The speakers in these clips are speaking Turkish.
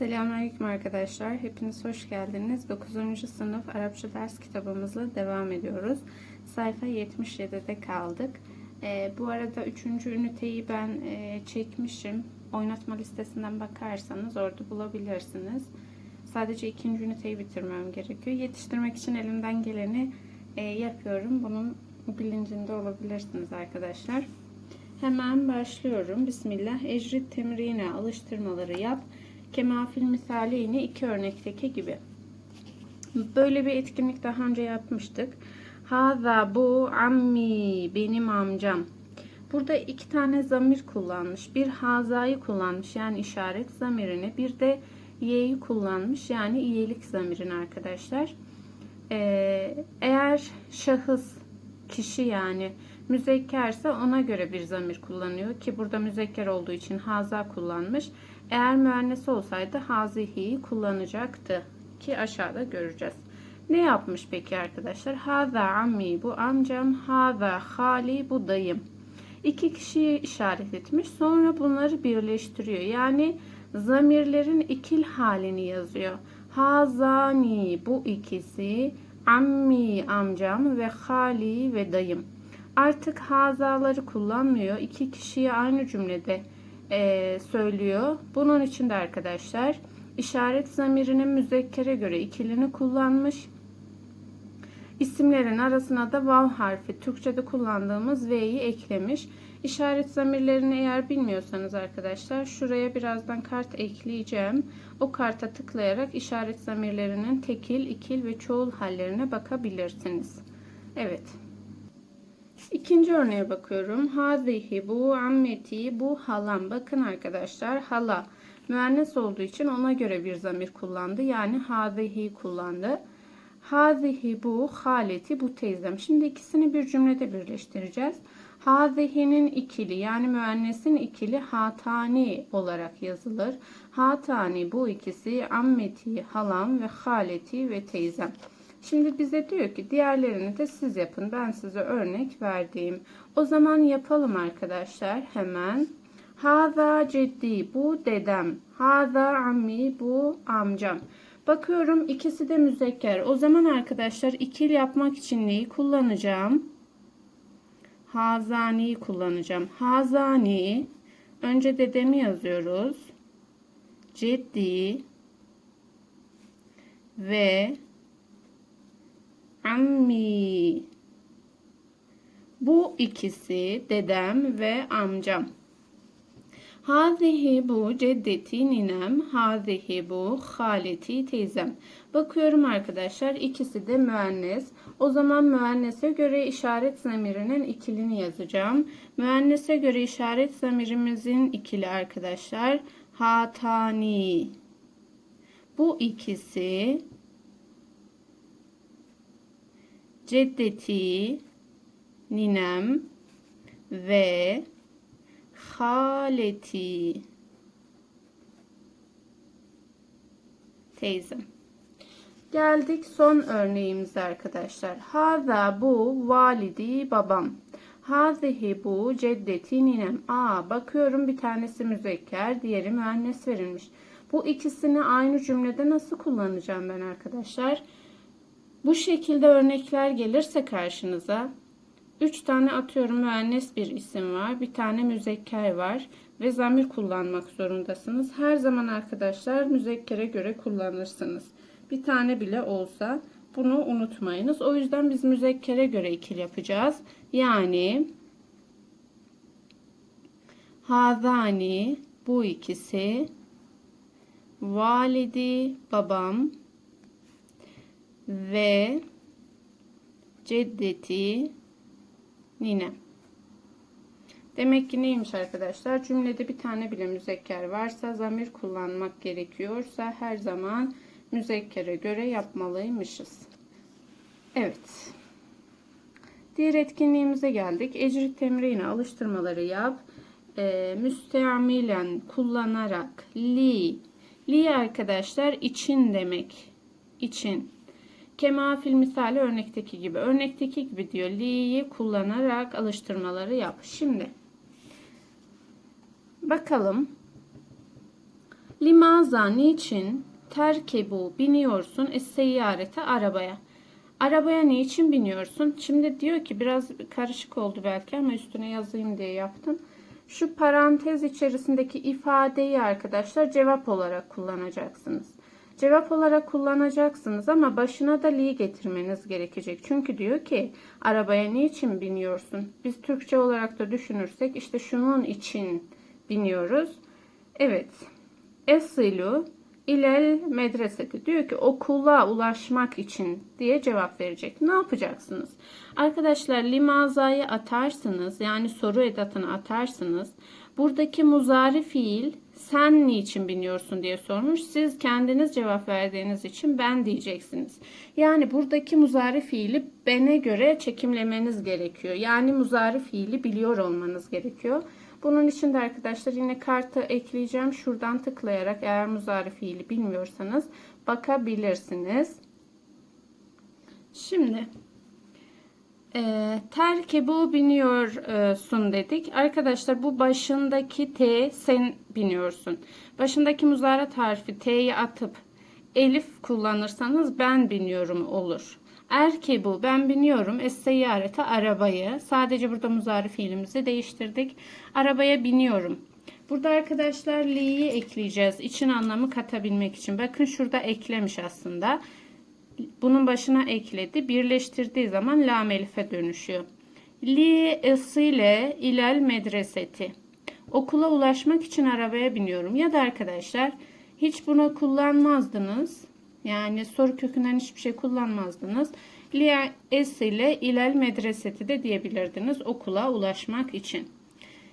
Selamünaleyküm arkadaşlar. Hepiniz hoş geldiniz. 9. sınıf Arapça ders kitabımızla devam ediyoruz. Sayfa 77'de kaldık. Ee, bu arada 3. üniteyi ben e, çekmişim. Oynatma listesinden bakarsanız orada bulabilirsiniz. Sadece 2. üniteyi bitirmem gerekiyor. Yetiştirmek için elimden geleni e, yapıyorum. Bunun bilincinde olabilirsiniz arkadaşlar. Hemen başlıyorum. Bismillah. Ecrit temrine alıştırmaları yap. Kemafil misali yine iki örnekteki gibi. Böyle bir etkinlik daha önce yapmıştık. Haza bu ammi benim amcam. Burada iki tane zamir kullanmış. Bir hazayı kullanmış yani işaret zamirini. Bir de ye'yi kullanmış yani iyilik zamirini arkadaşlar. Ee, eğer şahıs kişi yani müzekkerse ona göre bir zamir kullanıyor ki burada müzekker olduğu için haza kullanmış. Eğer müennes olsaydı hazihi'yi kullanacaktı ki aşağıda göreceğiz. Ne yapmış peki arkadaşlar? Haza ammi bu amcam, haza hali bu dayım. İki kişiyi işaret etmiş. Sonra bunları birleştiriyor. Yani zamirlerin ikil halini yazıyor. Hazani bu ikisi, ammi amcam ve hali ve dayım. Artık hazaları kullanmıyor. İki kişiyi aynı cümlede e, söylüyor. Bunun için de arkadaşlar işaret zamirinin müzekkere göre ikilini kullanmış. İsimlerin arasına da vav harfi Türkçe'de kullandığımız v'yi eklemiş. İşaret zamirlerini eğer bilmiyorsanız arkadaşlar şuraya birazdan kart ekleyeceğim. O karta tıklayarak işaret zamirlerinin tekil, ikil ve çoğul hallerine bakabilirsiniz. Evet. İkinci örneğe bakıyorum. Hazihi bu ammeti bu halam. Bakın arkadaşlar hala müennes olduğu için ona göre bir zamir kullandı. Yani hazihi kullandı. Hazihi bu haleti bu teyzem. Şimdi ikisini bir cümlede birleştireceğiz. Hazihinin ikili yani müennesin ikili hatani olarak yazılır. Hatani bu ikisi ammeti halam ve haleti ve teyzem. Şimdi bize diyor ki diğerlerini de siz yapın. Ben size örnek verdiğim. O zaman yapalım arkadaşlar hemen. Haza ciddi bu dedem. Haza ammi bu amcam. Bakıyorum ikisi de müzekker. O zaman arkadaşlar ikil yapmak için neyi kullanacağım? Hazani'yi kullanacağım. Hazani önce dedemi yazıyoruz. Ciddi ve ammi. Bu ikisi dedem ve amcam. Hazihi bu ceddeti ninem, hazihi bu haleti teyzem. Bakıyorum arkadaşlar ikisi de müennes. O zaman müennese göre işaret zamirinin ikilini yazacağım. Müennese göre işaret zamirimizin ikili arkadaşlar hatani. Bu ikisi ceddeti, ninem ve haleti teyzem. Geldik son örneğimize arkadaşlar. Haza bu validi babam. Hazihi bu ceddeti ninem. Aa bakıyorum bir tanesi müzekker, diğeri müennes verilmiş. Bu ikisini aynı cümlede nasıl kullanacağım ben arkadaşlar? Bu şekilde örnekler gelirse karşınıza 3 tane atıyorum müennes bir isim var. Bir tane müzekker var ve zamir kullanmak zorundasınız. Her zaman arkadaşlar müzekkere göre kullanırsınız. Bir tane bile olsa bunu unutmayınız. O yüzden biz müzekkere göre ikil yapacağız. Yani hazani bu ikisi validi babam ve ceddeti ninem. Demek ki neymiş arkadaşlar? Cümlede bir tane bile müzekker varsa zamir kullanmak gerekiyorsa her zaman müzekkere göre yapmalıymışız. Evet. Diğer etkinliğimize geldik. Ecri temrini alıştırmaları yap. E, müsteamilen kullanarak li. Li arkadaşlar için demek. İçin. Kema fil misali örnekteki gibi. Örnekteki gibi diyor. Li'yi kullanarak alıştırmaları yap. Şimdi bakalım. Limaza niçin terkebu biniyorsun es seyyarete arabaya. Arabaya niçin biniyorsun? Şimdi diyor ki biraz karışık oldu belki ama üstüne yazayım diye yaptım. Şu parantez içerisindeki ifadeyi arkadaşlar cevap olarak kullanacaksınız. Cevap olarak kullanacaksınız ama başına da li getirmeniz gerekecek. Çünkü diyor ki arabaya niçin biniyorsun? Biz Türkçe olarak da düşünürsek işte şunun için biniyoruz. Evet. Esilu ilel medreseti diyor ki okula ulaşmak için diye cevap verecek. Ne yapacaksınız? Arkadaşlar limazayı atarsınız yani soru edatını atarsınız. Buradaki muzari fiil sen niçin biniyorsun diye sormuş. Siz kendiniz cevap verdiğiniz için ben diyeceksiniz. Yani buradaki muzari fiili bene göre çekimlemeniz gerekiyor. Yani muzari fiili biliyor olmanız gerekiyor. Bunun için de arkadaşlar yine kartı ekleyeceğim. Şuradan tıklayarak eğer muzari fiili bilmiyorsanız bakabilirsiniz. Şimdi e, terkebu biniyorsun dedik. Arkadaşlar bu başındaki T sen biniyorsun. Başındaki muzarat harfi T'yi atıp elif kullanırsanız ben biniyorum olur. Erkebu ben biniyorum. Es seyyarete arabayı. Sadece burada muzari fiilimizi değiştirdik. Arabaya biniyorum. Burada arkadaşlar li'yi ekleyeceğiz. İçin anlamı katabilmek için. Bakın şurada eklemiş aslında. Bunun başına ekledi. Birleştirdiği zaman lam elife dönüşüyor. Li esile ilel medreseti. Okula ulaşmak için arabaya biniyorum. Ya da arkadaşlar hiç bunu kullanmazdınız. Yani soru kökünden hiçbir şey kullanmazdınız. Li esile ilel medreseti de diyebilirdiniz okula ulaşmak için.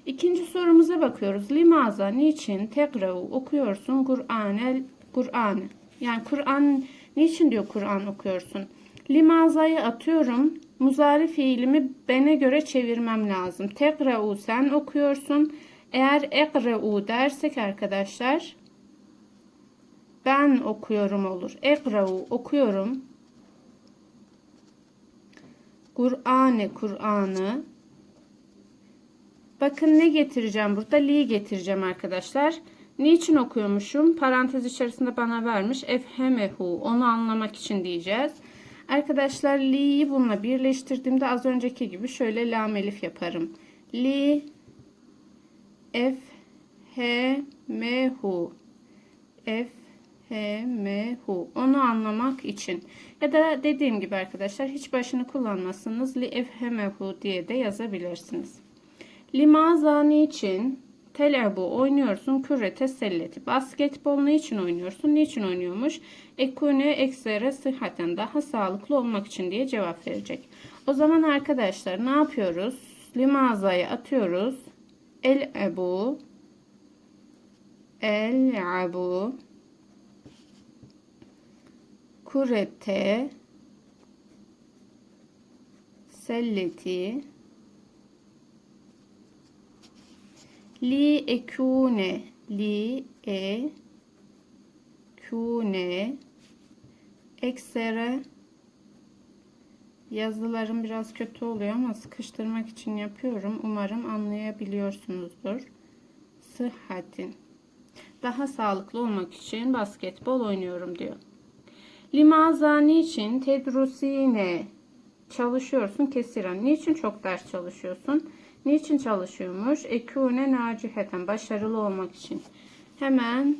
İkinci sorumuza bakıyoruz. Limaza niçin tekrau okuyorsun Kur'anel Kur'an. Yani Kur'an niçin diyor Kur'an okuyorsun? Limazayı atıyorum. Muzari fiilimi bene göre çevirmem lazım. Tekrau sen okuyorsun. Eğer ekrau dersek arkadaşlar ben okuyorum olur. Ekrau okuyorum. Kur'an'ı Kur'an'ı Bakın ne getireceğim burada? Li getireceğim arkadaşlar. Niçin okuyormuşum? Parantez içerisinde bana vermiş. Efhemehu. Onu anlamak için diyeceğiz. Arkadaşlar li'yi bununla birleştirdiğimde az önceki gibi şöyle lam elif yaparım. Li F H M Hu F H M Hu onu anlamak için ya da dediğim gibi arkadaşlar hiç başını kullanmasınız li F H M Hu diye de yazabilirsiniz. Limaza niçin? Telebu oynuyorsun kürete selleti. Basketbol ne için oynuyorsun? Niçin oynuyormuş? Ekune eksere sıhhaten daha sağlıklı olmak için diye cevap verecek. O zaman arkadaşlar ne yapıyoruz? Limazayı atıyoruz. El ebu El abu kurete selleti li ekune li e kune eksere yazılarım biraz kötü oluyor ama sıkıştırmak için yapıyorum. Umarım anlayabiliyorsunuzdur. Sıhhatin. Daha sağlıklı olmak için basketbol oynuyorum diyor. Limaza niçin tedrusine çalışıyorsun kesiren. Niçin çok ders çalışıyorsun? Niçin çalışıyormuş? Ekune naciheten başarılı olmak için. Hemen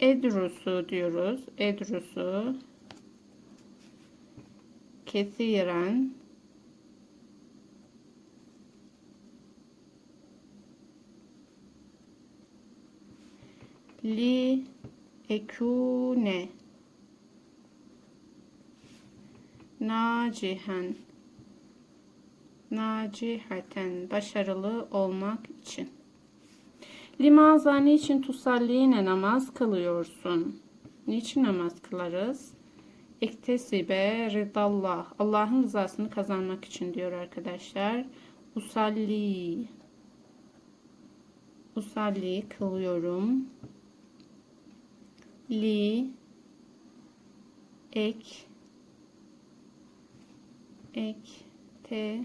Edrusu diyoruz. Edrusu kesiren li ekune nacihen nacihaten başarılı olmak için. Limaza niçin tusalline namaz kılıyorsun? Niçin namaz kılarız? İktesibe ridallah. Allah'ın rızasını kazanmak için diyor arkadaşlar. Usalli. Usalli kılıyorum. Li ek ek t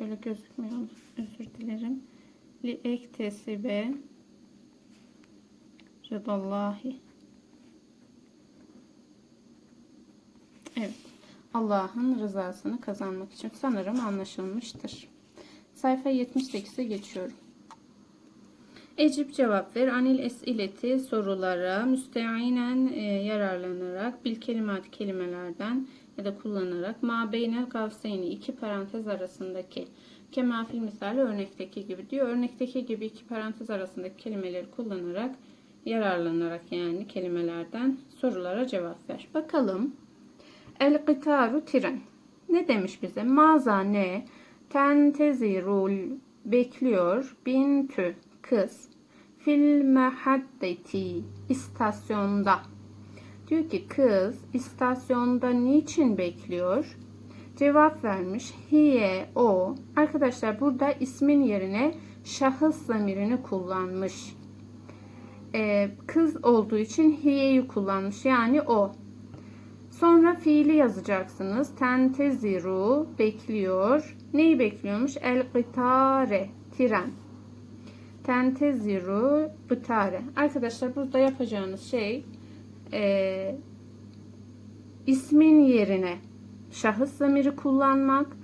şöyle gözükmüyor özür dilerim li ektesibe rıdallahi Evet. Allah'ın rızasını kazanmak için sanırım anlaşılmıştır. Sayfa 78'e geçiyorum. Ecip cevap ver. Anil esileti sorulara müsteinen e, yararlanarak bil kelimat kelimelerden da kullanarak ma beynel kavseyni iki parantez arasındaki kemafil misali örnekteki gibi diyor. Örnekteki gibi iki parantez arasındaki kelimeleri kullanarak yararlanarak yani kelimelerden sorulara cevap ver. Bakalım. El kitaru tren. Ne demiş bize? Maza ne? Tentezirul bekliyor. Bintü kız. Fil mehaddeti istasyonda. Diyor ki kız istasyonda niçin bekliyor? Cevap vermiş. Hiye o. Arkadaşlar burada ismin yerine şahıs zamirini kullanmış. Ee, kız olduğu için hiye'yi kullanmış. Yani o. Sonra fiili yazacaksınız. Tenteziru bekliyor. Neyi bekliyormuş? El gitare tren. Tenteziru bıtare. Arkadaşlar burada yapacağınız şey e, ismin yerine şahıs zamiri kullanmak,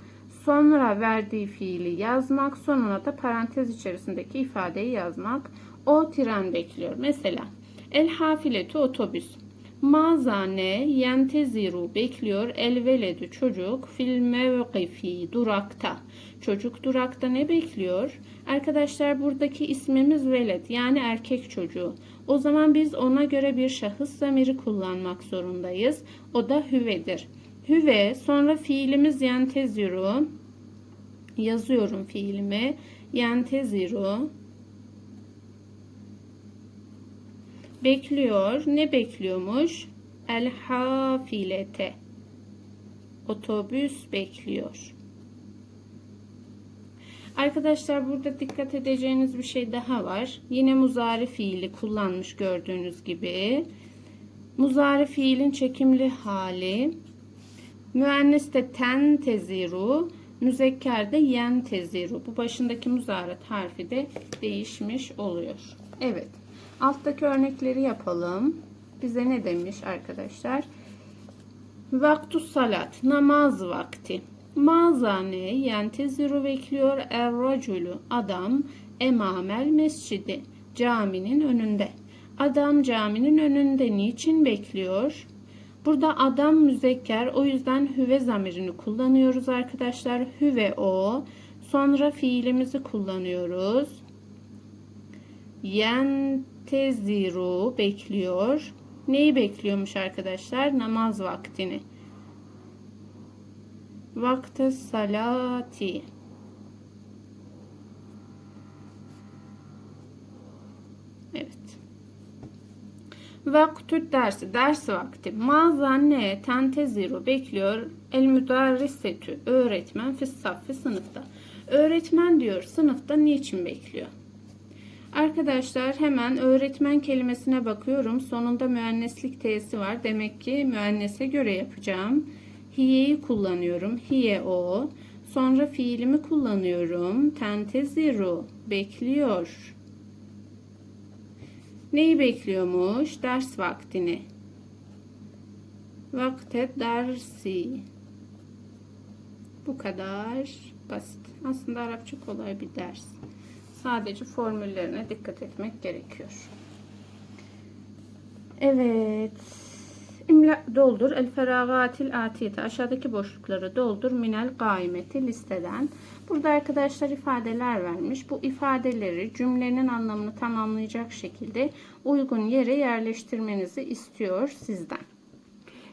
sonra verdiği fiili yazmak, sonuna da parantez içerisindeki ifadeyi yazmak. O tren bekliyor. Mesela el hafiletu otobüs. Mazane yenteziru bekliyor el veledü çocuk fil mevqifi durakta. Çocuk durakta ne bekliyor? Arkadaşlar buradaki ismimiz veled yani erkek çocuğu. O zaman biz ona göre bir şahıs zamiri kullanmak zorundayız. O da hüvedir. Hüve sonra fiilimiz yenteziru. Yazıyorum fiilimi. Yenteziru. Bekliyor. Ne bekliyormuş? El hafilete. Otobüs bekliyor. Arkadaşlar burada dikkat edeceğiniz bir şey daha var. Yine muzari fiili kullanmış gördüğünüz gibi. Muzari fiilin çekimli hali. Müenniste ten teziru, müzekkerde yen teziru. Bu başındaki muzaret harfi de değişmiş oluyor. Evet. Alttaki örnekleri yapalım. Bize ne demiş arkadaşlar? Vaktu salat, namaz vakti. Mazane yenteziru bekliyor erraculu adam emamel mescidi caminin önünde. Adam caminin önünde niçin bekliyor? Burada adam müzekker o yüzden hüve zamirini kullanıyoruz arkadaşlar. Hüve o. Sonra fiilimizi kullanıyoruz. Yenteziru bekliyor. Neyi bekliyormuş arkadaşlar? Namaz vaktini. Vakti salati. Evet. Vaktü dersi, ders vakti. Mazanne tenteziru bekliyor. El müderrisetü, öğretmen fissaffi sınıfta. Öğretmen diyor sınıfta niçin bekliyor? Arkadaşlar hemen öğretmen kelimesine bakıyorum. Sonunda müenneslik t'si var. Demek ki müennese göre yapacağım. Hiye'yi kullanıyorum. Hiye o. Sonra fiilimi kullanıyorum. Tenteziru bekliyor. Neyi bekliyormuş? Ders vaktini. Vakte dersi. Bu kadar basit. Aslında Arapça kolay bir ders. Sadece formüllerine dikkat etmek gerekiyor. Evet. İmla doldur. El feragatil atiyete. Aşağıdaki boşlukları doldur. Minel gaimeti listeden. Burada arkadaşlar ifadeler vermiş. Bu ifadeleri cümlenin anlamını tamamlayacak şekilde uygun yere yerleştirmenizi istiyor sizden.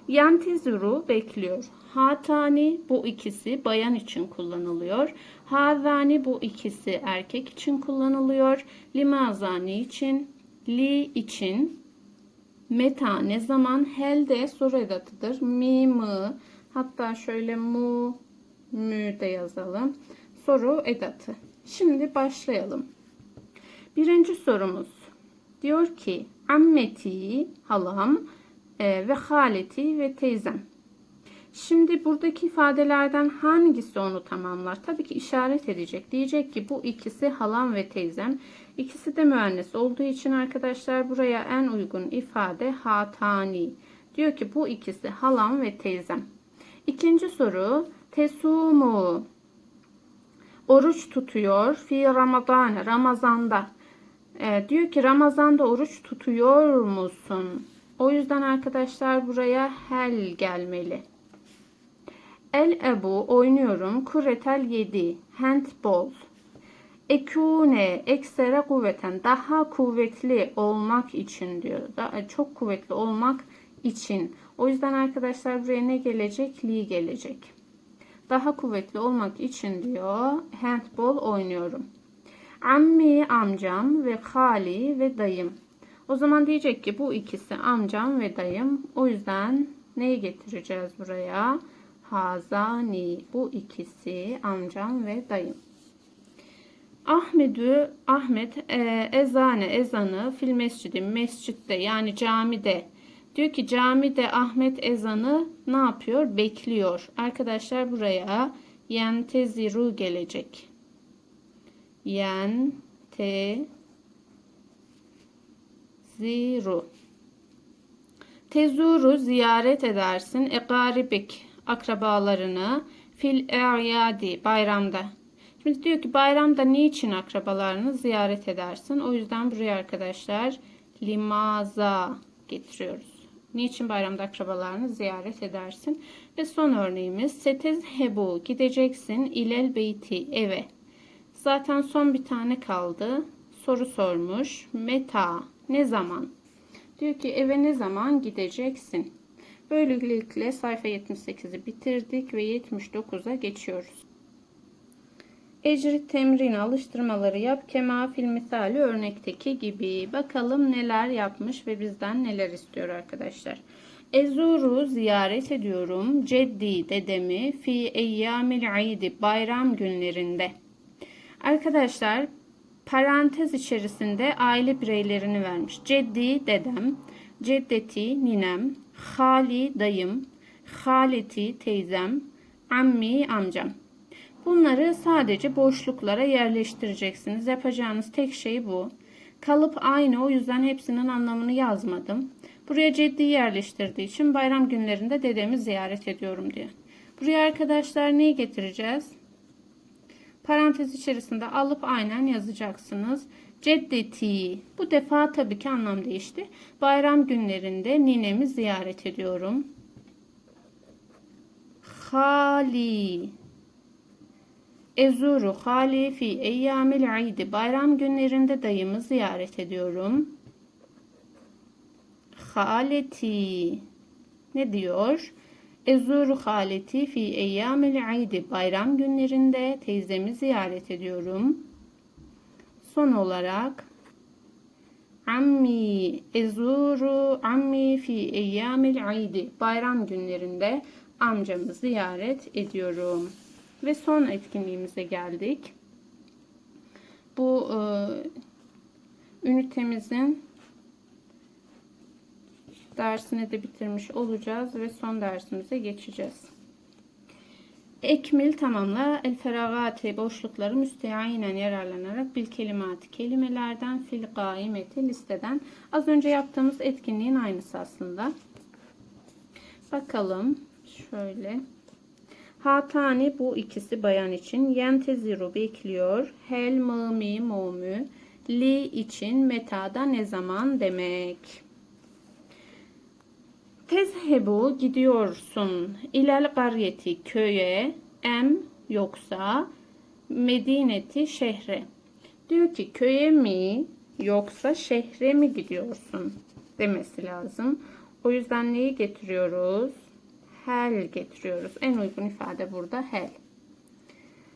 Yantizuru bekliyor. Hatani bu ikisi bayan için kullanılıyor. Hazani bu ikisi erkek için kullanılıyor. Limazani için, li için, meta ne zaman, hel de soru edatıdır. Mi, mı, hatta şöyle mu, mü de yazalım. Soru edatı. Şimdi başlayalım. Birinci sorumuz diyor ki ammeti halam e, ve haleti ve teyzem Şimdi buradaki ifadelerden hangisi onu tamamlar? Tabii ki işaret edecek. Diyecek ki bu ikisi halam ve teyzem. İkisi de müennes olduğu için arkadaşlar buraya en uygun ifade hatani. Diyor ki bu ikisi halam ve teyzem. İkinci soru tesumu oruç tutuyor fi Ramazan Ramazanda. Ee, diyor ki Ramazanda oruç tutuyor musun? O yüzden arkadaşlar buraya hel gelmeli. El ebu oynuyorum. Kuretel 7. Handball. Ekune eksere kuvveten daha kuvvetli olmak için diyor. Daha, çok kuvvetli olmak için. O yüzden arkadaşlar buraya ne gelecek? Li gelecek. Daha kuvvetli olmak için diyor. Handball oynuyorum. Ammi amcam ve hali ve dayım. O zaman diyecek ki bu ikisi amcam ve dayım. O yüzden neyi getireceğiz buraya? Hazani. Bu ikisi amcam ve dayım. Ahmedü Ahmet e, ezane ezanı fil mescidi mescitte yani camide diyor ki camide Ahmet ezanı ne yapıyor? Bekliyor. Arkadaşlar buraya yenteziru gelecek. Yen te ziru. Tezuru ziyaret edersin. Egaribik akrabalarını fil e'yadi bayramda. Şimdi diyor ki bayramda niçin akrabalarını ziyaret edersin? O yüzden buraya arkadaşlar limaza getiriyoruz. Niçin bayramda akrabalarını ziyaret edersin? Ve son örneğimiz setez hebu gideceksin ilel beyti eve. Zaten son bir tane kaldı. Soru sormuş. Meta ne zaman? Diyor ki eve ne zaman gideceksin? Böylelikle sayfa 78'i bitirdik ve 79'a geçiyoruz. Ecri temrin alıştırmaları yap. Kema fil misali örnekteki gibi. Bakalım neler yapmış ve bizden neler istiyor arkadaşlar. Ezuru ziyaret ediyorum. Ceddi dedemi fi eyyamil idi bayram günlerinde. Arkadaşlar parantez içerisinde aile bireylerini vermiş. Ceddi dedem, ceddeti ninem, hali dayım, haleti teyzem, ammi amcam. Bunları sadece boşluklara yerleştireceksiniz. Yapacağınız tek şey bu. Kalıp aynı o yüzden hepsinin anlamını yazmadım. Buraya ciddi yerleştirdiği için bayram günlerinde dedemi ziyaret ediyorum diye. Buraya arkadaşlar neyi getireceğiz? Parantez içerisinde alıp aynen yazacaksınız. Ceddeti. Bu defa tabii ki anlam değişti. Bayram günlerinde ninemi ziyaret ediyorum. Hali. Ezuru hali fi eyyamil idi. Bayram günlerinde dayımı ziyaret ediyorum. Haleti. Ne diyor? Ezuru haleti fi eyyamil idi. Bayram günlerinde teyzemi ziyaret ediyorum. Son olarak Ammi ezuru ammi fi eyyamil idi. Bayram günlerinde amcamı ziyaret ediyorum. Ve son etkinliğimize geldik. Bu e, ünitemizin dersini de bitirmiş olacağız ve son dersimize geçeceğiz. Ekmil tamamla el feragati boşlukları müstehinen yararlanarak bil kelimati kelimelerden fil gaimeti listeden az önce yaptığımız etkinliğin aynısı aslında. Bakalım şöyle. Hatani bu ikisi bayan için. Yenteziru bekliyor. Hel mımi mumü. Li için metada ne zaman demek. Tezhebu gidiyorsun. İlel garyeti köye. Em yoksa medineti şehre. Diyor ki köye mi yoksa şehre mi gidiyorsun demesi lazım. O yüzden neyi getiriyoruz? hel getiriyoruz. En uygun ifade burada hel.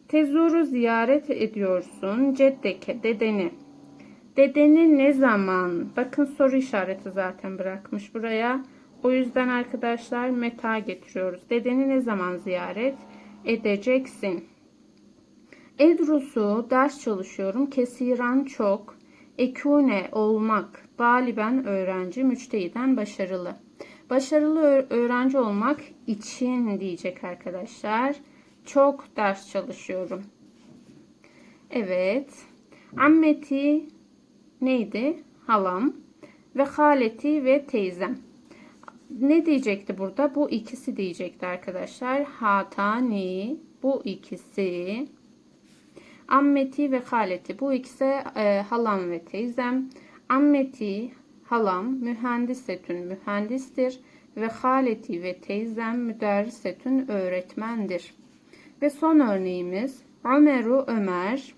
Tezuru ziyaret ediyorsun. Ceddeke dedeni. Dedeni ne zaman? Bakın soru işareti zaten bırakmış buraya. O yüzden arkadaşlar meta getiriyoruz. Dedeni ne zaman ziyaret edeceksin? Edrusu ders çalışıyorum. Kesiran çok. Ekune olmak. Galiben öğrenci. Müçtehiden başarılı. Başarılı öğrenci olmak için diyecek arkadaşlar. Çok ders çalışıyorum. Evet. Ammeti neydi? Halam ve haleti ve teyzem. Ne diyecekti burada? Bu ikisi diyecekti arkadaşlar. Hatani bu ikisi. Ammeti ve haleti bu ikisi e, halam ve teyzem. Ammeti halam mühendisetün mühendistir ve haleti ve teyzem müderrisetün öğretmendir. Ve son örneğimiz Ömeru Ömer.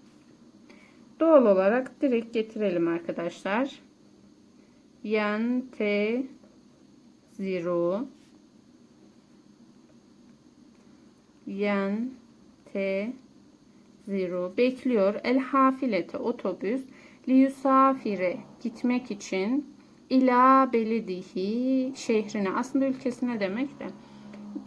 Doğal olarak direkt getirelim arkadaşlar. Yen te zero yen te zero bekliyor. El hafilete otobüs li yusafire gitmek için ila beledihi şehrine aslında ülkesine demek de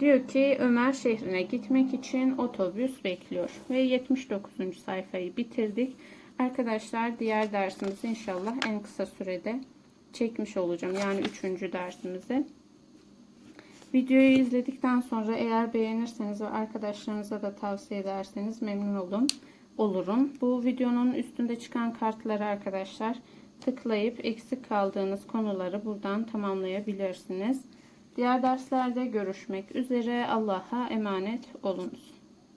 diyor ki Ömer şehrine gitmek için otobüs bekliyor ve 79. sayfayı bitirdik. Arkadaşlar diğer dersimizi inşallah en kısa sürede çekmiş olacağım. Yani 3. dersimizi. Videoyu izledikten sonra eğer beğenirseniz ve arkadaşlarınıza da tavsiye ederseniz memnun olun, olurum. Bu videonun üstünde çıkan kartları arkadaşlar tıklayıp eksik kaldığınız konuları buradan tamamlayabilirsiniz. Diğer derslerde görüşmek üzere. Allah'a emanet olunuz.